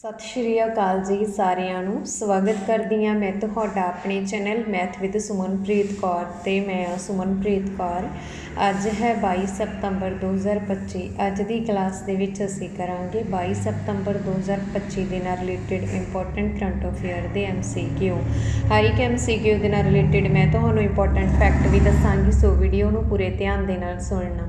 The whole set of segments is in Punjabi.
ਸਤਿ ਸ਼੍ਰੀ ਅਕਾਲ ਜੀ ਸਾਰਿਆਂ ਨੂੰ। ਸਵਾਗਤ ਕਰਦੀ ਹਾਂ ਮੈਂ ਤੁਹਾਡਾ ਆਪਣੇ channel math with Sumanpreet Kaur ਤੇ ਮੈਂ ਹਾਂ ਸੁਮਨਪ੍ਰੀਤ ਕੌਰ। ਅੱਜ ਹੈ 22 ਸਤੰਬਰ 2025 ਅੱਜ ਦੀ ਕਲਾਸ ਦੇ ਵਿੱਚ ਅਸੀਂ ਕਰਾਂਗੇ 22 ਸਤੰਬਰ 2025 ਦੇ ਨਾਲ ਰਿਲੇਟਡ ਇੰਪੋਰਟੈਂਟ ਕਰੰਟ ਅਫੇਅਰ ਦੇ ਐਮਸੀਕਿਊ ਹਰ ਇੱਕ ਐਮਸੀਕਿਊ ਦੇ ਨਾਲ ਰਿਲੇਟਡ ਮੈਂ ਤੁਹਾਨੂੰ ਇੰਪੋਰਟੈਂਟ ਫੈਕਟ ਵੀ ਦੱਸਾਂਗੀ, ਸੋ ਵੀਡੀਓ ਨੂੰ ਪੂਰੇ ਧਿਆਨ ਦੇ ਨਾਲ ਸੁਣਨਾ।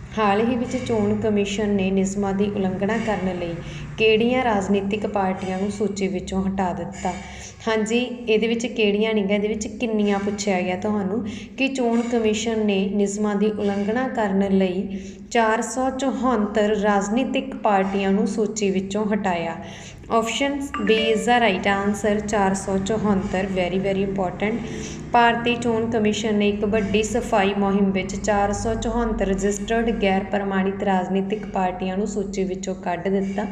ਹਾਲ ਹੀ ਵਿੱਚ ਚੋਣ ਕਮਿਸ਼ਨ ਨੇ ਨਿਯਮਾਂ ਦੀ ਉਲੰਘਣਾ ਕਰਨ ਲਈ ਕਿਹੜੀਆਂ ਰਾਜਨੀਤਿਕ ਪਾਰਟੀਆਂ ਨੂੰ ਸੂਚੀ ਵਿੱਚੋਂ ਹਟਾ ਦਿੱਤਾ? ਹਾਂਜੀ, ਇਹਦੇ ਵਿੱਚ ਕਿਹੜੀਆਂ ਨਹੀਂ ਗਾ ਇਹਦੇ ਵਿੱਚ ਕਿੰਨੀਆਂ ਪੁੱਛਿਆ ਗਿਆ ਤੁਹਾਨੂੰ ਕਿ ਚੋਣ ਕਮਿਸ਼ਨ ਨੇ ਨਿਯਮਾਂ ਦੀ ਉਲੰਘਣਾ ਕਰਨ ਲਈ 474 ਰਾਜਨੀਤਿਕ ਪਾਰਟੀਆਂ ਨੂੰ ਸੂਚੀ ਵਿੱਚੋਂ ਹਟਾਇਆ? Option B is the right answer 474 very very important ਭਾਰਤੀ ਚੋਣ ਕਮਿਸ਼ਨ ਨੇ ਇੱਕ ਵੱਡੀ ਸਫ਼ਾਈ ਮੁਹਿੰਮ ਵਿੱਚ 474 ਰਜਿਸਟਰਡ ਗੈਰ ਪ੍ਰਮਾਣਿਤ ਰਾਜਨੀਤਿਕ ਪਾਰਟੀਆਂ ਨੂੰ ਸੂਚੀ ਵਿੱਚੋਂ ਕੱਢ ਦਿੱਤਾ।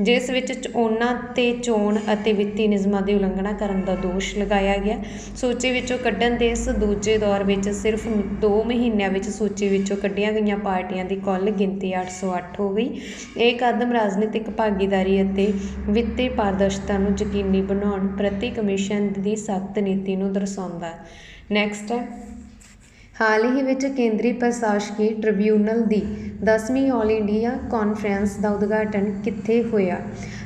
ਜਿਸ ਵਿੱਚ ਉਹਨਾਂ ਤੇ ਚੋਣ ਅਤੇ ਵਿੱਤੀ ਨਿਯਮਾਂ ਦੀ ਉਲੰਘਣਾ ਕਰਨ ਦਾ ਦੋਸ਼ ਲਗਾਇਆ ਗਿਆ। ਸੂਚੀ ਵਿੱਚੋਂ ਕੱਢਣ ਦੇ ਇਸ ਦੂਜੇ ਦੌਰ ਵਿੱਚ ਸਿਰਫ 2 ਮਹੀਨਿਆਂ ਵਿੱਚ ਸੂਚੀ ਵਿੱਚੋਂ ਕੱਢੀਆਂ ਗਈਆਂ ਪਾਰਟੀਆਂ ਦੀ ਕੁੱਲ ਗਿਣਤੀ 808 ਹੋ ਗਈ। ਇਹ ਕਦਮ ਰਾਜਨੀਤਿਕ ਭਾਗੀਦਾਰੀ ਅਤੇ ਵਿੱਤੀ ਪਾਰਦਰਸ਼ਤਾ ਨੂੰ ਯਕੀਨੀ ਬਣਾਉਣ ਪ੍ਰਤੀ ਕਮਿਸ਼ਨ ਦੀ ਸਖਤ ਨੀਤੀ ਨੂੰ ਦਰਸਾਉਂਦਾ। ਨੈਕਸਟ ਹਾਲ ਹੀ ਵਿੱਚ ਕੇਂਦਰੀ ਪ੍ਰਸ਼ਾਸਕੀ ਟ੍ਰਿਬਿਊਨਲ ਦੀ 10ਵੀਂ ਆਲ ਇੰਡੀਆ ਕਾਨਫਰੰਸ ਦਾ ਉਦਘਾਟਨ ਕਿੱਥੇ ਹੋਇਆ?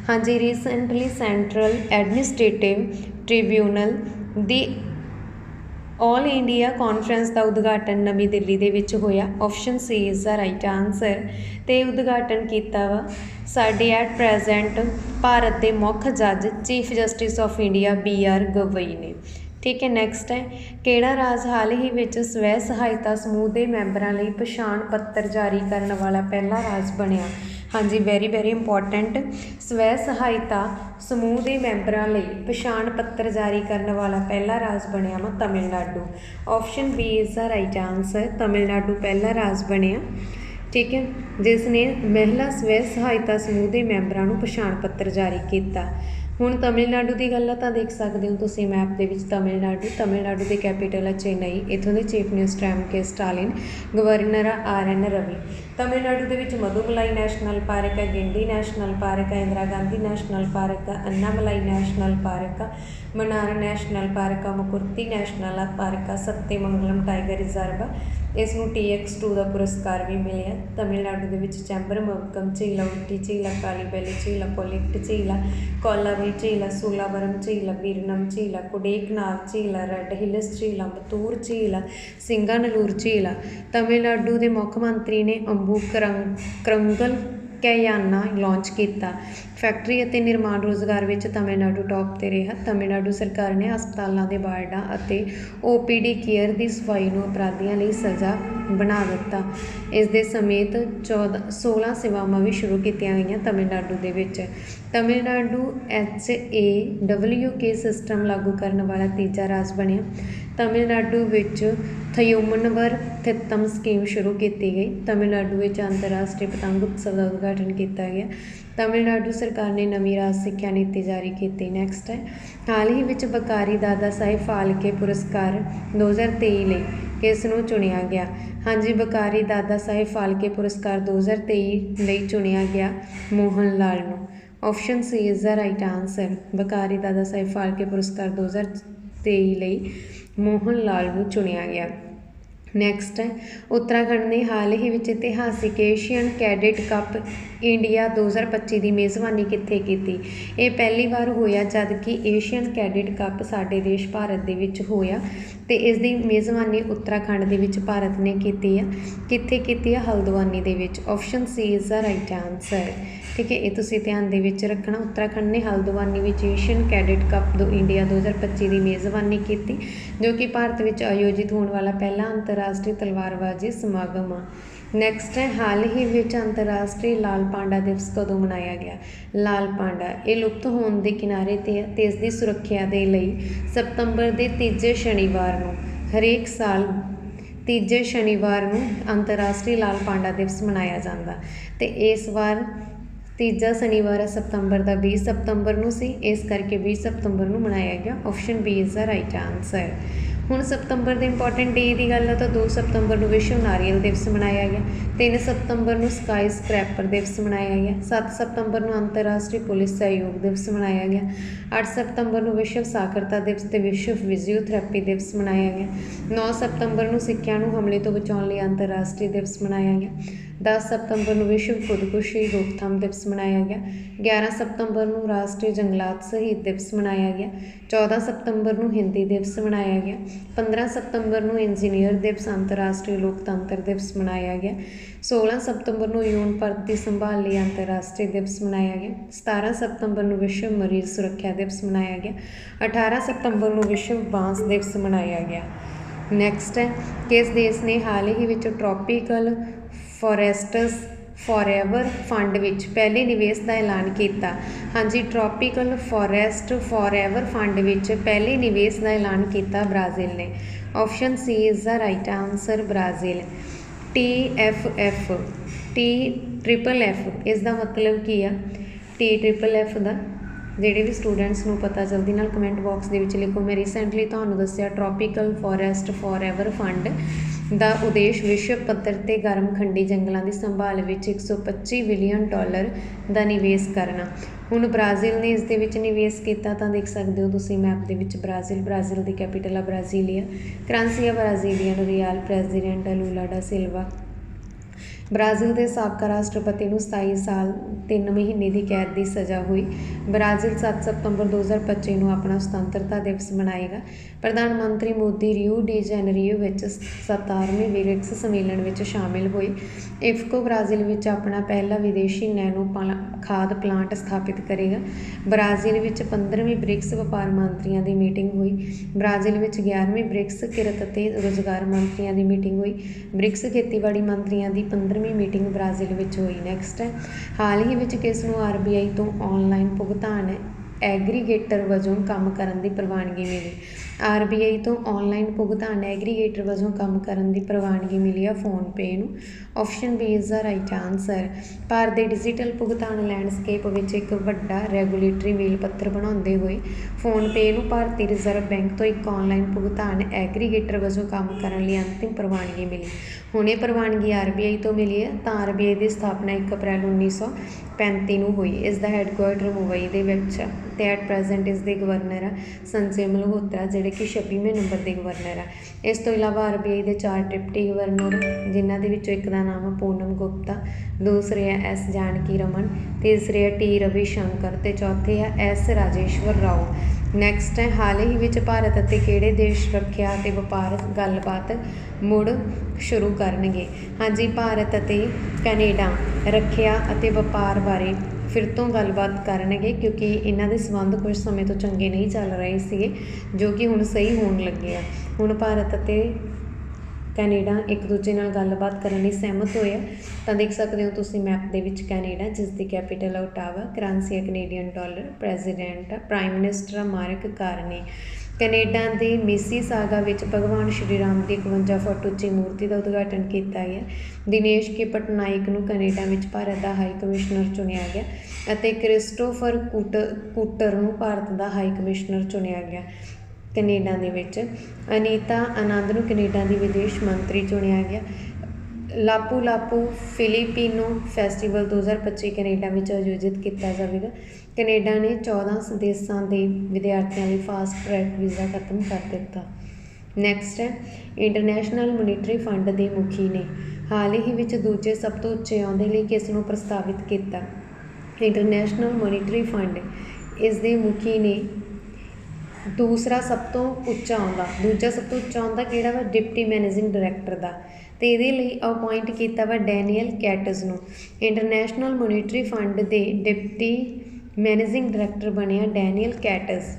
ਹਾਂਜੀ ਰੀਸੈਂਟਲੀ ਸੈਂਟਰਲ ਐਡਮਿਨਿਸਟ੍ਰੇਟਿਵ ਟ੍ਰਿਬਿਊਨਲ ਦੀ ਆਲ ਇੰਡੀਆ ਕਾਨਫਰੰਸ ਦਾ ਉਦਘਾਟਨ ਨਵੀਂ ਦਿੱਲੀ ਦੇ ਵਿੱਚ ਹੋਇਆ। Option C is the right answer ਤੇ ਉਦਘਾਟਨ ਕੀਤਾ ਵਾ। ਸਾਡੇ ਐਟ ਪ੍ਰੈਜ਼ੈਂਟ ਭਾਰਤ ਦੇ ਮੁੱਖ ਜੱਜ chief justice of India B R Gavai ਨੇ। ਠੀਕ ਹੈ ਨੈਕਸਟ ਹੈ। ਕਿਹੜਾ ਰਾਜ ਹਾਲ ਹੀ ਵਿੱਚ ਸਵੈ ਸਹਾਇਤਾ ਸਮੂਹ ਦੇ ਮੈਂਬਰਾਂ ਲਈ ਪਛਾਣ ਪੱਤਰ ਜਾਰੀ ਕਰਨ ਵਾਲਾ ਪਹਿਲਾ ਰਾਜ ਬਣਿਆ? ਹਾਂਜੀ ਵੈਰੀ ਵੈਰੀ ਇੰਪੋਰਟੈਂਟ ਸਵੈ ਸਹਾਇਤਾ ਸਮੂਹ ਦੇ ਮੈਂਬਰਾਂ ਲਈ ਪਛਾਣ ਪੱਤਰ ਜਾਰੀ ਕਰਨ ਵਾਲਾ ਪਹਿਲਾ ਰਾਜ ਬਣਿਆ ਵਾ Tamil Nadu. Option B is the right answer Tamil Nadu ਪਹਿਲਾ ਰਾਜ ਬਣਿਆ। ਠੀਕ ਹੈ ਜਿਸ ਨੇ ਮਹਿਲਾ ਸਵੈ ਸਹਾਇਤਾ ਸਮੂਹ ਦੇ ਮੈਂਬਰਾਂ ਨੂੰ ਪਛਾਣ ਪੱਤਰ ਜਾਰੀ ਕੀਤਾ। ਹੁਣ ਤਮਿਲਨਾਡੂ ਦੀ ਗੱਲ ਆ, ਤਾਂ ਦੇਖ ਸਕਦੇ ਹੋ ਤੁਸੀਂ ਮੈਪ ਦੇ ਵਿੱਚ ਤਮਿਲਨਾਡੂ ਤਮਿਲਨਾਡੂ ਦੇ ਕੈਪੀਟਲ ਆ ਚੇਨਈ, ਇਥੋਂ ਦੇ chief minister M K Stalin governor R N Ravi. Tamil Nadu ਦੇ ਵਿੱਚ ਮਧੂਮਲਾਈ ਨੈਸ਼ਨਲ ਪਾਰਕ ਹੈ ਗਿੰਡੀ ਨੈਸ਼ਨਲ ਪਾਰਕ ਹੈ ਇੰਦਰਾ ਗਾਂਧੀ ਨੈਸ਼ਨਲ ਪਾਰਕ ਹੈ ਅੰਨਾਮਲਾਈ ਨੈਸ਼ਨਲ ਪਾਰਕ ਹੈ ਮਨਾਰ ਨੈਸ਼ਨਲ ਪਾਰਕ ਹੈ ਮੁਕੁਰਤੀ ਨੈਸ਼ਨਲ ਪਾਰਕ ਹੈ ਸੱਤੇਮੰਗਲਮ ਟਾਈਗਰ ਰਿਜ਼ਰਵ ਇਸ ਨੂੰ TX2 ਦਾ ਪੁਰਸਕਾਰ ਵੀ ਮਿਲਿਆ। ਤਮਿਲਨਾਡੂ ਦੇ ਵਿੱਚ ਚੈਂਬਰ ਮੱਕਮ ਝੀਲ ਉਲਟੀ ਝੀਲ ਕਾਲੀ ਬੈਲੀ, ਝੀਲ ਪੋਲਿਕਟ ਕੋਲਾਵੀ ਝੀਲਾ ਸੂਲਾਵਰਮ, ਝੀਲਾ ਵੀਰਨਮ ਝੀਲਾ ਕੁਡੇਕਨਾਥ, ਝੀਲਾ ਰੈੱਡ ਹਿਲਸ, ਝੀਲਾ ਮਤੂਰ, ਝੀਲਾ ਸਿੰਗਾਨਲੂਰ ਝੀਲਾ ਤਮਿਲਨਾਡੂ ਦੇ ਮੁੱਖ ਮੰਤਰੀ ਨੇ ਅੰਬੂ ਕਰੰਗਲ ਕੈਯਾਨਾ ਲਾਂਚ ਕੀਤਾ। ਫੈਕਟਰੀ ਅਤੇ ਨਿਰਮਾਣ ਰੋਜ਼ਗਾਰ ਵਿੱਚ ਤਮਿਲਨਾਡੂ ਟੌਪ ਤੇ ਰਿਹਾ। ਤਮਿਲਨਾਡੂ ਸਰਕਾਰ ਨੇ ਹਸਪਤਾਲਾਂ ਦੇ ਵਾਰਡਾਂ ਅਤੇ ਓਪੀਡੀ ਕੇਅਰ ਦੀ ਸਫ਼ਾਈ ਨੂੰ ਅਪਰਾਧੀਆਂ ਲਈ ਸਜ਼ਾ ਬਣਾ ਦਿੱਤਾ। ਇਸ ਦੇ ਸਮੇਤ 14 16 ਸੇਵਾਵਾਂ ਵੀ ਸ਼ੁਰੂ ਕੀਤੀਆਂ ਗਈਆਂ ਤਮਿਲਨਾਡੂ ਦੇ ਵਿੱਚ। Tamil Nadu H A W K system ਲਾਗੂ ਕਰਨ ਵਾਲਾ ਤੀਜਾ ਰਾਜ ਬਣਿਆ। ਤਮਿਲਨਾਡੂ ਵਿੱਚ ਥਯੂਮਨਵਰ ਥਿੱਤਮ ਸਕੀਮ ਸ਼ੁਰੂ ਕੀਤੀ ਗਈ। ਤਮਿਲਨਾਡੂ ਵਿੱਚ ਅੰਤਰਰਾਸ਼ਟਰੀ ਪਤੰਗ ਉਤਸਵ ਦਾ ਉਦਘਾਟਨ ਕੀਤਾ ਗਿਆ। ਤਮਿਲਨਾਡੂ ਸਰਕਾਰ ਨੇ ਨਵੀਂ ਰਾਜ ਸਿੱਖਿਆ ਨੀਤੀ ਜਾਰੀ ਕੀਤੀ। ਨੈਕਸਟ ਹੈ। ਹਾਲ ਹੀ ਵਿੱਚ ਬਕਾਰੀ ਦਾਦਾ ਸਾਹਿਬ ਫਾਲਕੇ ਪੁਰਸਕਾਰ 2023 ਲਈ ਕਿਸ ਨੂੰ ਚੁਣਿਆ ਗਿਆ? ਹਾਂਜੀ, ਬਕਾਰੀ ਦਾਦਾ ਸਾਹਿਬ ਫਾਲਕੇ ਪੁਰਸਕਾਰ 2023 ਲਈ ਚੁਣਿਆ ਗਿਆ ਮੋਹਨ ਲਾਲ ਨੂੰ। Option C is the right answer ਬਕਾਰੀ Dada Saheb Phalke ਪੁਰਸਕਾਰ 2023 ਲਈ ਮੋਹਨ ਲਾਲ ਨੂੰ ਚੁਣਿਆ ਗਿਆ। ਨੈਕਸਟ ਹੈ ਉੱਤਰਾਖੰਡ ਨੇ ਹਾਲ ਹੀ ਵਿੱਚ ਇਤਿਹਾਸਿਕ ਏਸ਼ੀਅਨ ਕੈਡਿਟ ਕੱਪ ਇੰਡੀਆ 2025 ਦੀ ਮੇਜ਼ਬਾਨੀ ਕਿੱਥੇ ਕੀਤੀ? ਇਹ ਪਹਿਲੀ ਵਾਰ ਹੋਇਆ ਜਦ ਕਿ ਏਸ਼ੀਅਨ ਕੈਡਿਟ ਕੱਪ ਸਾਡੇ ਦੇਸ਼ ਭਾਰਤ ਦੇ ਵਿੱਚ ਹੋਇਆ ਤੇ ਇਸ ਦੀ ਮੇਜ਼ਬਾਨੀ ਉੱਤਰਾਖੰਡ ਦੇ ਵਿੱਚ ਭਾਰਤ ਨੇ ਕੀਤੀ ਆ। ਕਿੱਥੇ ਕੀਤੀ ਆ? ਹਲਦਵਾਨੀ ਦੇ ਵਿੱਚ। Option C is the right answer ਠੀਕ ਹੈ ਇਹ ਤੁਸੀਂ ਧਿਆਨ ਦੇ ਵਿੱਚ ਰੱਖਣਾ। ਉੱਤਰਾਖੰਡ ਨੇ ਹਲਦਵਾਨੀ ਵਿੱਚ ਏਸ਼ੀਅਨ ਕੈਡਿਟ ਕੱਪ ਦੋ ਇੰਡੀਆ 2025 ਦੀ ਮੇਜ਼ਬਾਨੀ ਕੀਤੀ, ਜੋ ਕਿ ਭਾਰਤ ਵਿੱਚ ਆਯੋਜਿਤ ਹੋਣ ਵਾਲਾ ਪਹਿਲਾ ਅੰਤਰਰਾਸ਼ਟਰੀ ਤਲਵਾਰਬਾਜ਼ੀ ਸਮਾਗਮ ਆ। ਨੈਕਸਟ ਹੈ, ਹਾਲ ਹੀ ਵਿੱਚ ਅੰਤਰਰਾਸ਼ਟਰੀ ਲਾਲ ਪਾਂਡਾ ਦਿਵਸ ਕਦੋਂ ਮਨਾਇਆ ਗਿਆ? ਲਾਲ ਪਾਂਡਾ, ਇਹ ਲੁਪਤ ਹੋਣ ਦੇ ਕਿਨਾਰੇ ਤੇ ਹੈ। ਤੇ ਇਸ ਦੀ ਸੁਰੱਖਿਆ ਦੇ ਲਈ ਸਤੰਬਰ ਦੇ ਤੀਜੇ ਸ਼ਨੀਵਾਰ ਨੂੰ, ਹਰੇਕ ਸਾਲ ਤੀਜੇ ਸ਼ਨੀਵਾਰ ਨੂੰ ਅੰਤਰਰਾਸ਼ਟਰੀ ਲਾਲ ਪਾਂਡਾ ਦਿਵਸ ਮਨਾਇਆ ਜਾਂਦਾ। ਤੇ ਇਸ ਵਾਰ ਤੀਜਾ ਸ਼ਨੀਵਾਰ ਸਤੰਬਰ ਦਾ 20 ਸਤੰਬਰ ਨੂੰ ਸੀ, ਇਸ ਕਰਕੇ 20 ਸਤੰਬਰ ਨੂੰ ਮਨਾਇਆ ਗਿਆ। Option B is the right answer ਹੁਣ ਸਤੰਬਰ ਦੇ ਇੰਪੋਰਟੈਂਟ ਡੇ ਦੀ ਗੱਲ ਹੈ ਤਾਂ 2 ਸਤੰਬਰ ਨੂੰ ਵਿਸ਼ਵ ਨਾਰੀਅਲ ਦਿਵਸ ਮਨਾਇਆ ਗਿਆ 3 ਸਤੰਬਰ ਨੂੰ ਸਕਾਈ ਸਕ੍ਰੈਪਰ ਦਿਵਸ ਮਨਾਇਆ ਗਿਆ 7 ਸਤੰਬਰ ਨੂੰ ਅੰਤਰਰਾਸ਼ਟਰੀ ਪੁਲਿਸ ਸਹਿਯੋਗ ਦਿਵਸ ਮਨਾਇਆ ਗਿਆ 8 ਸਤੰਬਰ ਨੂੰ ਵਿਸ਼ਵ ਸਾਖਰਤਾ ਦਿਵਸ ਤੇ ਵਿਸ਼ਵ ਫਿਜ਼ੀਓਥੈਰੇਪੀ ਦਿਵਸ ਮਨਾਇਆ ਗਿਆ 9 ਸਤੰਬਰ ਨੂੰ ਸਿੱਖਿਆ ਨੂੰ ਹਮਲੇ ਤੋਂ ਬਚਾਉਣ ਲਈ ਅੰਤਰਰਾਸ਼ਟਰੀ ਦਿਵਸ ਮਨਾਇਆ ਗਿਆ 10 ਸਤੰਬਰ ਨੂੰ ਵਿਸ਼ਵ ਖੁਦਕੁਸ਼ੀ ਰੋਕਥਾਮ ਦਿਵਸ ਮਨਾਇਆ ਗਿਆ। 11 ਸਤੰਬਰ ਨੂੰ ਰਾਸ਼ਟਰੀ ਜੰਗਲਾਤ ਸ਼ਹੀਦ ਦਿਵਸ ਮਨਾਇਆ ਗਿਆ। 14 ਸਤੰਬਰ ਨੂੰ ਹਿੰਦੀ ਦਿਵਸ ਮਨਾਇਆ ਗਿਆ। 15 ਸਤੰਬਰ ਨੂੰ ਇੰਜੀਨੀਅਰ ਦਿਵਸ, ਅੰਤਰਰਾਸ਼ਟਰੀ ਲੋਕਤੰਤਰ ਦਿਵਸ ਮਨਾਇਆ ਗਿਆ। 16 ਸਤੰਬਰ ਨੂੰ ਯੂਨ ਪਰਤ ਦੀ ਸੰਭਾਲ ਲਈ ਅੰਤਰਰਾਸ਼ਟਰੀ ਦਿਵਸ ਮਨਾਇਆ ਗਿਆ। 17 ਸਤੰਬਰ ਨੂੰ ਵਿਸ਼ਵ ਮਰੀਜ਼ ਸੁਰੱਖਿਆ ਦਿਵਸ ਮਨਾਇਆ ਗਿਆ। 18 ਸਤੰਬਰ ਨੂੰ ਵਿਸ਼ਵ ਬਾਂਸ ਦਿਵਸ ਮਨਾਇਆ ਗਿਆ। ਨੈਕਸਟ ਹੈ, ਕਿਸ ਦੇਸ਼ ਨੇ ਹਾਲ ਹੀ ਵਿੱਚ ਟ੍ਰੋਪੀਕਲ ਫੋਰੈਸਟਸ ਫੋਰਐਵਰ ਫੰਡ ਵਿੱਚ ਪਹਿਲੇ ਨਿਵੇਸ਼ ਦਾ ਐਲਾਨ ਕੀਤਾ। ਹਾਂਜੀ, ਟ੍ਰੋਪੀਕਲ ਫੋਰੈਸਟ ਫੋਰਐਵਰ ਫੰਡ ਵਿੱਚ ਪਹਿਲੇ ਨਿਵੇਸ਼ ਦਾ ਐਲਾਨ ਕੀਤਾ ਬ੍ਰਾਜ਼ੀਲ ਨੇ। Option C is the right answer Brazil. T F F, T triple F ਇਸ ਦਾ ਮਤਲਬ ਕੀ ਆ? ਟੀ ਟ੍ਰਿਪਲ ਐਫ ਦਾ। ਜਿਹੜੇ ਵੀ ਸਟੂਡੈਂਟਸ ਨੂੰ ਪਤਾ ਜਲਦੀ ਨਾਲ ਕਮੈਂਟ ਬਾਕਸ ਦੇ ਵਿੱਚ ਲਿਖੋ। ਮੈਂ ਰੀਸੈਂਟਲੀ ਤੁਹਾਨੂੰ ਦੱਸਿਆ ਟ੍ਰੋਪੀਕਲ ਫੋਰੈਸਟ ਫੋਰਐਵਰ ਫੰਡ ਦਾ ਉਦੇਸ਼ ਵਿਸ਼ਵ ਪੱਧਰ ਤੇ ਗਰਮ ਖੰਡੀ ਜੰਗਲਾਂ ਦੀ ਸੰਭਾਲ ਵਿੱਚ 125 ਬਿਲੀਅਨ ਡਾਲਰ ਦਾ ਨਿਵੇਸ਼ ਕਰਨਾ। ਹੁਣ ਬ੍ਰਾਜ਼ੀਲ ਨੇ ਇਸ ਦੇ ਵਿੱਚ ਨਿਵੇਸ਼ ਕੀਤਾ ਤਾਂ ਦੇਖ ਸਕਦੇ ਹੋ ਤੁਸੀਂ ਮੈਪ ਦੇ ਵਿੱਚ ਬ੍ਰਾਜ਼ੀਲ। ਬ੍ਰਾਜ਼ੀਲ ਦੀ ਕੈਪੀਟਲ ਆ ਬ੍ਰਾਜ਼ੀਲੀਆ। ਕਰੰਸੀ ਆ Brazilian real president Lula da Silva. Brazil ਦੇ ਸਾਬਕਾ ਰਾਸ਼ਟਰਪਤੀ ਨੂੰ 27 ਸਾਲ 3 ਮਹੀਨੇ ਦੀ ਕੈਦ ਦੀ ਸਜ਼ਾ ਹੋਈ। ਬ੍ਰਾਜ਼ੀਲ 7 ਸਤੰਬਰ 2025 ਨੂੰ ਆਪਣਾ ਸੁਤੰਤਰਤਾ ਦਿਵਸ ਮਨਾਏਗਾ। ਪ੍ਰਧਾਨ ਮੰਤਰੀ ਮੋਦੀ ਰਿਓ ਡੀ ਜੈਨਰੀਓ ਵਿੱਚ 17ਵੇਂ ਬ੍ਰਿਕਸ ਸੰਮੇਲਨ ਵਿੱਚ ਸ਼ਾਮਿਲ ਹੋਏ। ਇਫਕੋ ਬ੍ਰਾਜ਼ੀਲ ਵਿੱਚ ਆਪਣਾ ਪਹਿਲਾ ਵਿਦੇਸ਼ੀ ਨੈਨੋ ਪਲਾ- ਖਾਦ ਪਲਾਂਟ ਸਥਾਪਿਤ ਕਰੇਗਾ। ਬ੍ਰਾਜ਼ੀਲ ਵਿੱਚ 15ਵੀਂ ਬ੍ਰਿਕਸ ਵਪਾਰ ਮੰਤਰੀਆਂ ਦੀ ਮੀਟਿੰਗ ਹੋਈ। ਬ੍ਰਾਜ਼ੀਲ ਵਿੱਚ 11ਵੀਂ ਬ੍ਰਿਕਸ ਕਿਰਤ ਅਤੇ ਰੋਜ਼ਗਾਰ ਮੰਤਰੀਆਂ ਦੀ ਮੀਟਿੰਗ ਹੋਈ। ਬ੍ਰਿਕਸ ਖੇਤੀਬਾੜੀ ਮੰਤਰੀਆਂ ਦੀ 15ਵੀਂ ਮੀਟਿੰਗ ਬ੍ਰਾਜ਼ੀਲ ਵਿੱਚ ਹੋਈ ਨੈਕਸਟ ਹੈ ਹਾਲ ਹੀ ਵਿੱਚ ਕਿਸ ਨੂੰ ਆਰਬੀਆਈ ਤੋਂ ਆਨਲਾਈਨ ਭੁਗਤਾਨ ਐਗਰੀਗੇਟਰ ਵਜੋਂ ਕੰਮ ਕਰਨ ਦੀ ਪ੍ਰਵਾਨਗੀ ਮਿਲੀ? ਆਰਬੀਆਈ ਤੋਂ ਆਨਲਾਈਨ ਭੁਗਤਾਨ ਐਗਰੀਗੇਟਰ ਵਜੋਂ ਕੰਮ ਕਰਨ ਦੀ ਪ੍ਰਵਾਨਗੀ ਮਿਲੀ ਆ ਫੋਨਪੇ ਨੂੰ। Option B is the right answer Bharat ਦੇ ਡਿਜੀਟਲ ਭੁਗਤਾਨ ਲੈਂਡਸਕੇਪ ਵਿੱਚ ਇੱਕ ਵੱਡਾ ਰੈਗੂਲੇਟਰੀ ਮੀਲ ਪੱਥਰ ਬਣਾਉਂਦੇ ਹੋਏ ਫੋਨਪੇ ਨੂੰ ਭਾਰਤੀ ਰਿਜ਼ਰਵ ਬੈਂਕ ਤੋਂ ਇੱਕ ਆਨਲਾਈਨ ਭੁਗਤਾਨ ਐਗਰੀਗੇਟਰ ਵਜੋਂ ਕੰਮ ਕਰਨ ਲਈ ਅੰਤਿਮ ਪ੍ਰਵਾਨਗੀ ਮਿਲੀ। ਹੁਣ ਇਹ ਪ੍ਰਵਾਨਗੀ ਆਰਬੀਆਈ ਤੋਂ ਮਿਲੀ ਹੈ। ਤਾਂ ਆਰਬੀਆਈ ਦੀ ਸਥਾਪਨਾ 1 ਅਪ੍ਰੈਲ 1935 ਨੂੰ ਹੋਈ। ਇਸ ਦਾ ਹੈੱਡਕੁਆਰਟਰ ਮੁੰਬਈ ਦੇ ਵਿੱਚ ਹੈ। ਤੇ ਐਟ ਪ੍ਰੈਜ਼ੈਂਟ ਇਸ ਦੇ ਗਵਰਨਰ ਆ ਸੰਜੇ ਮਲਹੋਤਰਾ, ਜਿਹੜੇ ਕਿ 26ਵੇਂ ਨੰਬਰ ਦੇ ਗਵਰਨਰ ਆ। ਇਸ ਤੋਂ ਇਲਾਵਾ ਆਰਬੀਆਈ ਦੇ ਚਾਰ ਡਿਪਟੀ ਗਵਰਨਰ, ਜਿਨ੍ਹਾਂ ਦੇ ਵਿੱਚੋਂ ਇੱਕ ਦਾ ਨਾਮ ਪੂਨਮ ਗੁਪਤਾ, ਦੂਸਰੇ ਹੈ ਐਸ ਜਾਨਕੀ ਰਮਨ, ਤੀਸਰੇ ਹੈ ਟੀ ਰਵੀ ਸ਼ੰਕਰ ਤੇ ਚੌਥੇ ਹੈ ਐਸ ਰਾਜੇਸ਼ਵਰ ਰਾਓ। ਨੈਕਸਟ ਹੈ, ਹਾਲ ਹੀ ਵਿੱਚ ਭਾਰਤ ਅਤੇ ਕਿਹੜੇ ਦੇਸ਼ ਰੱਖਿਆ ਅਤੇ ਵਪਾਰ ਗੱਲਬਾਤ ਮੁੜ ਸ਼ੁਰੂ ਕਰਨਗੇ? ਹਾਂਜੀ, ਭਾਰਤ ਅਤੇ ਕੈਨੇਡਾ ਰੱਖਿਆ ਅਤੇ ਵਪਾਰ ਬਾਰੇ ਫਿਰ ਤੋਂ ਗੱਲਬਾਤ ਕਰਨਗੇ, ਕਿਉਂਕਿ ਇਹਨਾਂ ਦੇ ਸੰਬੰਧ ਕੁਝ ਸਮੇਂ ਤੋਂ ਚੰਗੇ ਨਹੀਂ ਚੱਲ ਰਹੇ ਸੀਗੇ, ਜੋ ਕਿ ਹੁਣ ਸਹੀ ਹੋਣ ਲੱਗੇ ਆ। ਹੁਣ ਭਾਰਤ ਅਤੇ ਕੈਨੇਡਾ ਇੱਕ ਦੂਜੇ ਨਾਲ ਗੱਲਬਾਤ ਕਰਨ ਲਈ ਸਹਿਮਤ ਹੋਏ ਆ। ਤਾਂ ਦੇਖ ਸਕਦੇ ਹੋ ਤੁਸੀਂ ਮੈਪ ਦੇ ਵਿੱਚ ਕੈਨੇਡਾ ਜਿਸ ਦੀ ਕੈਪੀਟਲ ਹੈ ਓਟਾਵਾ, ਕਰੰਸੀ ਹੈ Canadian dollar, president prime minister Mark Carney. Canada ਦੇ ਮਿਸੀਸਾਗਾ ਵਿੱਚ ਭਗਵਾਨ ਸ਼੍ਰੀ ਰਾਮ ਦੀ 51 ਫੁੱਟ ਉੱਚੀ ਮੂਰਤੀ ਦਾ ਉਦਘਾਟਨ ਕੀਤਾ ਗਿਆ। ਦਿਨੇਸ਼ ਕੇ ਪਟਨਾਇਕ ਨੂੰ ਕੈਨੇਡਾ ਵਿੱਚ ਭਾਰਤ ਦਾ ਹਾਈ ਕਮਿਸ਼ਨਰ ਚੁਣਿਆ ਗਿਆ ਅਤੇ ਕ੍ਰਿਸਟੋਫਰ ਕੂਟਰ ਕੂਟਰ ਨੂੰ ਭਾਰਤ ਦਾ ਹਾਈ ਕਮਿਸ਼ਨਰ ਚੁਣਿਆ ਗਿਆ। ਕੈਨੇਡਾ ਦੇ ਵਿੱਚ। ਅਨੀਤਾ ਆਨੰਦ ਨੂੰ ਕੈਨੇਡਾ ਦੀ ਵਿਦੇਸ਼ ਮੰਤਰੀ ਚੁਣਿਆ ਗਿਆ। Lapu Lapu Filipino festival 2025 Canada ਵਿੱਚ ਆਯੋਜਿਤ ਕੀਤਾ ਜਾਵੇਗਾ। ਕੈਨੇਡਾ ਨੇ 14 ਦੇਸ਼ਾਂ ਦੇ ਵਿਦਿਆਰਥੀਆਂ ਲਈ ਫਾਸਟ ਟਰੈਕ ਵੀਜ਼ਾ ਖਤਮ ਕਰ ਦਿੱਤਾ। ਨੈਕਸਟ ਹੈ, ਇੰਟਰਨੈਸ਼ਨਲ ਮੋਨਿਟਰੀ ਫੰਡ ਦੇ ਮੁਖੀ ਨੇ ਹਾਲ ਹੀ ਵਿੱਚ ਦੂਜੇ ਸਭ ਤੋਂ ਉੱਚੇ ਆਉਂਦੇ ਲਈ ਕਿਸ ਨੂੰ ਪ੍ਰਸਤਾਵਿਤ ਕੀਤਾ? ਇੰਟਰਨੈਸ਼ਨਲ ਮੋਨਿਟਰੀ ਫੰਡ, ਇਸ ਦੇ ਮੁਖੀ ਨੇ ਦੂਸਰਾ ਸਭ ਤੋਂ ਉੱਚਾ ਆਉਂਦਾ। ਦੂਜਾ ਸਭ ਤੋਂ ਉੱਚਾ ਆਉਂਦਾ ਕਿਹੜਾ ਵਾ? ਡਿਪਟੀ ਮੈਨੇਜਿੰਗ ਡਾਇਰੈਕਟਰ ਦਾ। ਤੇ ਇਹਦੇ ਲਈ ਅਪਾਇੰਟ ਕੀਤਾ ਵਾ ਡੈਨੀਅਲ ਕੈਟਸ ਨੂੰ। ਇੰਟਰਨੈਸ਼ਨਲ ਮੋਨਿਟਰੀ ਫੰਡ ਦੇ ਡਿਪਟੀ ਮੈਨੇਜਿੰਗ ਡਾਇਰੈਕਟਰ ਬਣਿਆ ਡੈਨੀਅਲ ਕੈਟਸ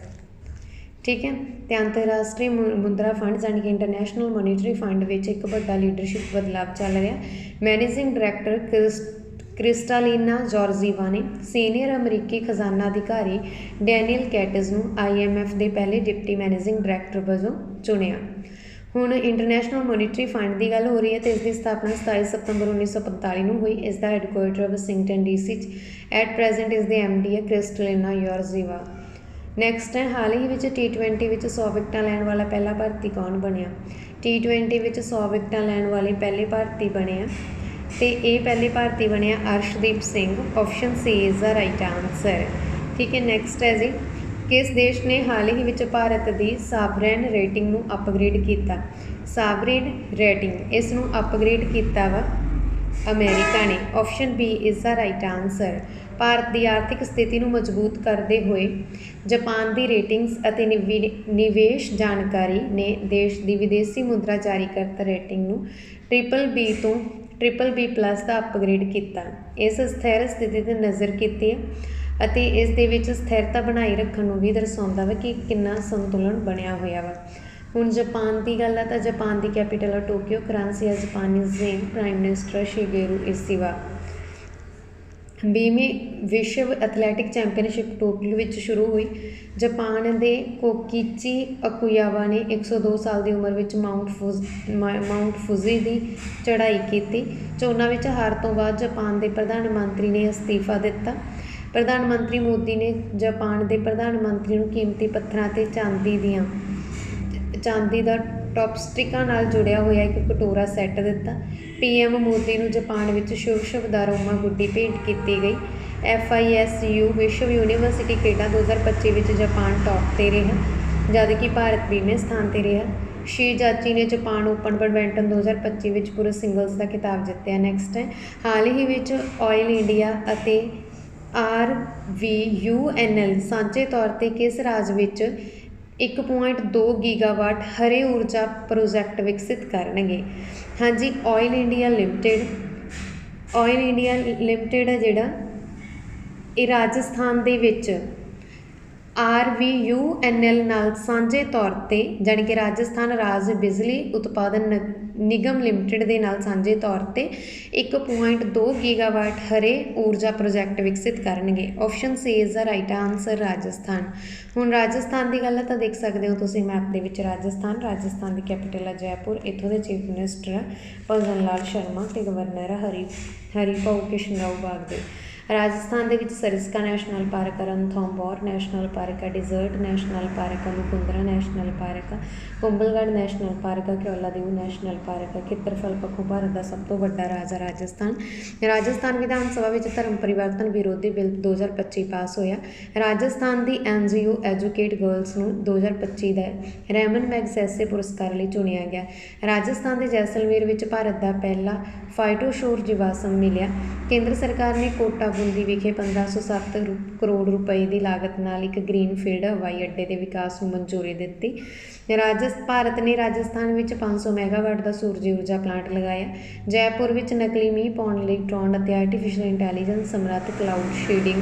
ਠੀਕ ਹੈ? ਤੇ ਅੰਤਰਰਾਸ਼ਟਰੀ ਮੁ- ਮੁਦਰਾ ਫੰਡ ਯਾਨੀ ਕਿ ਇੰਟਰਨੈਸ਼ਨਲ ਮੋਨਿਟਰੀ ਫੰਡ ਵਿੱਚ ਇੱਕ ਵੱਡਾ ਲੀਡਰਸ਼ਿਪ ਬਦਲਾਅ ਚੱਲ ਰਿਹਾ। Managing director Kris Kristalina Georgieva ਨੇ ਸੀਨੀਅਰ ਅਮਰੀਕੀ ਖਜ਼ਾਨਾ ਅਧਿਕਾਰੀ ਡੈਨੀਅਲ ਕੈਟਸ ਨੂੰ ਆਈਐਮਐਫ ਦੇ ਪਹਿਲੇ ਡਿਪਟੀ ਮੈਨੇਜਿੰਗ ਡਾਇਰੈਕਟਰ ਵਜੋਂ ਚੁਣਿਆ। ਹੁਣ ਇੰਟਰਨੈਸ਼ਨਲ ਮੋਨਿਟਰੀ ਫੰਡ ਦੀ ਗੱਲ ਹੋ ਰਹੀ ਹੈ ਤੇ ਇਸ ਦੀ ਸਥਾਪਨਾ 27 ਸਤੰਬਰ 1945 ਨੂੰ ਹੋਈ। ਇਸ ਦਾ ਹੈੱਡਕੁਆਰਟਰ ਵਾਸ਼ਿੰਗਟਨ ਡੀਸੀ ਚ। ਐਟ ਪ੍ਰੈਜ਼ੈਂਟ ਇਸ ਦੇ ਐਮਡੀ ਹੈ ਕ੍ਰਿਸਟਲਿਨਾ ਯੋਰਜ਼ੀਵਾ ਨੈਕਸਟ ਹੈ, ਹਾਲ ਹੀ ਵਿੱਚ T20 ਵਿੱਚ 100 ਵਿਕਟਾਂ ਲੈਣ ਵਾਲਾ ਪਹਿਲਾ ਭਾਰਤੀ ਕੌਣ ਬਣਿਆ? T20 ਵਿੱਚ 100 ਵਿਕਟਾਂ ਲੈਣ ਵਾਲੇ ਪਹਿਲੇ ਭਾਰਤੀ ਬਣੇ ਆ ਤੇ ਇਹ ਪਹਿਲੇ ਭਾਰਤੀ ਬਣਿਆ Arshdeep Singh option C is the right answer ਠੀਕ ਹੈ ਨੈਕਸਟ ਹੈ ਜੀ। ਕਿਸ ਦੇਸ਼ ਨੇ ਹਾਲ ਹੀ ਵਿੱਚ ਭਾਰਤ ਦੀ ਸਾਵਰੇਨ ਰੇਟਿੰਗ ਨੂੰ ਅਪਗ੍ਰੇਡ ਕੀਤਾ? ਸਾਵਰੇਨ ਰੇਟਿੰਗ ਇਸ ਨੂੰ ਅਪਗ੍ਰੇਡ ਕੀਤਾ ਵਾ ਅਮਰੀਕਾ ਨੇ। Option B is the right answer Bharat ਦੀ ਆਰਥਿਕ ਸਥਿਤੀ ਨੂੰ ਮਜ਼ਬੂਤ ਕਰਦੇ ਹੋਏ ਜਾਪਾਨ ਦੀ ਰੇਟਿੰਗਸ ਅਤੇ ਨਿਵੀ- ਨਿਵੇਸ਼ ਜਾਣਕਾਰੀ ਨੇ ਦੇਸ਼ ਦੀ ਵਿਦੇਸ਼ੀ ਮੁਦਰਾ ਜਾਰੀ ਕਰਤਾ ਰੇਟਿੰਗ ਨੂੰ ਟ੍ਰਿਪਲ ਬੀ ਤੋਂ ਟ੍ਰਿਪਲ ਬੀ ਪਲੱਸ ਦਾ ਅਪਗ੍ਰੇਡ ਕੀਤਾ। ਇਸ ਸਥਿਰ ਸਥਿਤੀ ਤੇ ਨਜ਼ਰ ਕੀਤੀ ਅਤੇ ਇਸ ਦੇ ਵਿੱਚ ਸਥਿਰਤਾ ਬਣਾਈ ਰੱਖਣ ਨੂੰ ਵੀ ਦਰਸਾਉਂਦਾ ਵਾ ਕਿ ਕਿੰਨਾ ਸੰਤੁਲਨ ਬਣਿਆ ਹੋਇਆ ਵਾ। ਹੁਣ ਜਾਪਾਨ ਦੀ ਗੱਲ ਆ ਤਾਂ ਜਾਪਾਨ ਦੀ ਕੈਪੀਟਲ ਆ ਟੋਕੀਓ ਕ੍ਰਾਂਸੀ ਹੈ ਜਾਪਾਨੀ ਜ਼ੇਨ ਪ੍ਰਾਈਮ ਮਿਨਿਸਟਰ ਸ਼ਿਗੇਰੂ ਇਸੀਵਾ ਵੀਹਵੀਂ ਵਿਸ਼ਵ ਐਥਲੈਟਿਕ ਚੈਂਪੀਅਨਸ਼ਿਪ ਟੋਕੀਓ ਵਿੱਚ ਸ਼ੁਰੂ ਹੋਈ। ਜਾਪਾਨ ਦੇ ਕੋਕੀਚੀ ਅਕੁਯਾਵਾ ਨੇ 102 ਸਾਲ ਦੀ ਉਮਰ ਵਿੱਚ ਮਾਊਂਟ ਫੁਜ਼ ਮਾ- ਮਾਊਂਟ ਫੁਜ਼ੀ ਦੀ ਚੜ੍ਹਾਈ ਕੀਤੀ ਚੋਣਾਂ ਵਿੱਚ ਹਾਰ ਤੋਂ ਬਾਅਦ ਜਾਪਾਨ ਦੇ ਪ੍ਰਧਾਨ ਮੰਤਰੀ ਨੇ ਅਸਤੀਫਾ ਦਿੱਤਾ। ਪ੍ਰਧਾਨ ਮੰਤਰੀ ਮੋਦੀ ਨੇ ਜਾਪਾਨ ਦੇ ਪ੍ਰਧਾਨ ਮੰਤਰੀ ਨੂੰ ਕੀਮਤੀ ਪੱਥਰਾਂ ਤੇ ਚਾਂਦੀ ਦੀਆਂ, ਚਾਂਦੀ ਦਾ ਟੌਪਸਟਿਕਾਂ ਨਾਲ ਜੁੜਿਆ ਹੋਇਆ ਇੱਕ ਕਟੋਰਾ ਸੈੱਟ ਦਿੱਤਾ। ਪੀਐਮ ਮੋਦੀ ਨੂੰ ਜਾਪਾਨ ਵਿੱਚ ਸ਼ੁਭ ਸ਼ੁਭਦਾਰੋਮਾ ਗੁੱਡੀ ਭੇਂਟ ਕੀਤੀ ਗਈ। ਐਫਆਈਐਸਯੂ ਵਿਸ਼ਵ ਯੂਨੀਵਰਸਿਟੀ ਖੇਡਾਂ 2025 ਵਿੱਚ ਜਾਪਾਨ ਟੌਪ ਤੇ ਰਿਹਾ ਜਦਕਿ ਭਾਰਤ 20ਵੇਂ ਸਥਾਨ ਤੇ ਰਿਹਾ। ਸ਼ੀ ਜਾਚੀ ਨੇ ਜਾਪਾਨ ਓਪਨ ਬੈਡਮਿੰਟਨ 2025 ਵਿੱਚ ਪੁਰਸ਼ ਸਿੰਗਲਸ ਦਾ ਖਿਤਾਬ ਜਿੱਤਿਆ। ਨੈਕਸਟ ਹੈ ਹਾਲ ਹੀ ਵਿੱਚ ਆਇਲ ਇੰਡੀਆ ਅਤੇ R V U N L ਸਾਂਝੇ ਤੌਰ ਤੇ ਕਿਸ ਰਾਜ ਵਿੱਚ 1.2 ਗੀਗਾਵਾਟ ਹਰੇ ਊਰਜਾ ਪ੍ਰੋਜੈਕਟ ਵਿਕਸਿਤ ਕਰਨਗੇ। ਹਾਂਜੀ Oil India limited Oil India limited ਹੈ ਜਿਹੜਾ, ਇਹ ਰਾਜਸਥਾਨ ਦੇ ਵਿੱਚ R V U N RVUNL ਨਾਲ ਸਾਂਝੇ ਤੌਰ ਤੇ, ਜਾਣੀ ਕਿ ਰਾਜਸਥਾਨ ਰਾਜ ਬਿਜਲੀ ਉਤਪਾਦਨ ਨ- ਨਿਗਮ ਲਿਮਟਿਡ ਦੇ ਨਾਲ ਸਾਂਝੇ ਤੌਰ ਤੇ 1.2 ਗੀਗਾਵਾਟ ਹਰੇ ਊਰਜਾ ਪ੍ਰੋਜੈਕਟ ਵਿਕਸਿਤ ਕਰਨਗੇ। Option C is the right answer Rajasthan. ਹੁਣ ਰਾਜਸਥਾਨ ਦੀ ਗੱਲ ਹੈ ਤਾਂ ਦੇਖ ਸਕਦੇ ਹੋ ਤੁਸੀਂ ਮੈਪ ਦੇ ਵਿੱਚ ਰਾਜਸਥਾਨ ਰਾਜਸਥਾਨ ਦੀ ਕੈਪੀਟਲ ਹੈ ਜੈਪੁਰ, ਇੱਥੋਂ ਦੇ ਚੀਫ ਮਿਨਿਸਟਰ ਹੈ ਭਗਵਨ ਲਾਲ ਸ਼ਰਮਾ ਤੇ ਗਵਰਨਰ ਹੈ ਹਰੀ ਹਰੀ ਭਾਊ ਬਾਗ ਦੇ ਰਾਜਸਥਾਨ ਦੇ ਵਿੱਚ ਸਰਿਸਕਾ ਨੈਸ਼ਨਲ ਪਾਰਕ ਹੈ ਰਣਥੰਭੌਰ ਨੈਸ਼ਨਲ ਪਾਰਕ ਹੈ ਡਿਜ਼ਰਟ ਨੈਸ਼ਨਲ ਪਾਰਕ ਹੈ ਮੁਕੁੰਦਰਾ ਨੈਸ਼ਨਲ ਪਾਰਕ ਹੈ ਕੁੰਭਲਗੜ੍ਹ ਨੈਸ਼ਨਲ ਪਾਰਕ ਹੈ ਕੇਓਲਾ ਦੇਵ ਨੈਸ਼ਨਲ ਪਾਰਕ ਹੈ ਖੇਤਰਫਲ ਪੱਖੋਂ ਭਾਰਤ ਦਾ ਸਭ ਤੋਂ ਵੱਡਾ ਰਾਜ ਹੈ ਰਾਜਸਥਾਨ। ਰਾਜਸਥਾਨ ਵਿਧਾਨ ਸਭਾ ਵਿੱਚ ਧਰਮ ਪਰਿਵਰਤਨ ਵਿਰੋਧੀ ਬਿੱਲ 2025 ਪਾਸ ਹੋਇਆ। ਰਾਜਸਥਾਨ ਦੀ ਐਨਜੀਓ ਐਜੂਕੇਟ ਗਰਲਸ ਨੂੰ 2025 ਦਾ ਰੈਮਨ ਮੈਗਸੈਸੇ ਪੁਰਸਕਾਰ ਲਈ ਚੁਣਿਆ ਗਿਆ। ਰਾਜਸਥਾਨ ਦੇ ਜੈਸਲਮੇਰ ਵਿੱਚ ਭਾਰਤ ਦਾ ਪਹਿਲਾ ਫਾਈਟੋਸ਼ੋਰ ਜੀਵਾਸਮ ਮਿਲਿਆ। ਕੇਂਦਰ ਸਰਕਾਰ ਨੇ ਕੋਟਾ ਬੂੰਦੀ ਵਿਖੇ 1507 ਰੁ- ਕਰੋੜ ਰੁਪਏ ਦੀ ਲਾਗਤ ਨਾਲ ਇੱਕ ਗ੍ਰੀਨਫੀਲਡ ਹਵਾਈ ਅੱਡੇ ਦੇ ਵਿਕਾਸ ਨੂੰ ਮਨਜ਼ੂਰੀ ਦਿੱਤੀ। ਰਾਜਸ, ਭਾਰਤ ਨੇ ਰਾਜਸਥਾਨ ਵਿੱਚ 500 ਮੈਗਾਵਾਟ ਦਾ ਸੂਰਜੀ ਊਰਜਾ ਪਲਾਂਟ ਲਗਾਇਆ। ਜੈਪੁਰ ਵਿੱਚ ਨਕਲੀ ਮੀਂਹ ਪਾਉਣ ਲਈ ਡਰੋਨ ਅਤੇ ਆਰਟੀਫੀਸ਼ੀਅਲ ਇੰਟੈਲੀਜੈਂਸ ਸਮਰੱਥ ਕਲਾਊਡ ਸ਼ੇਡਿੰਗ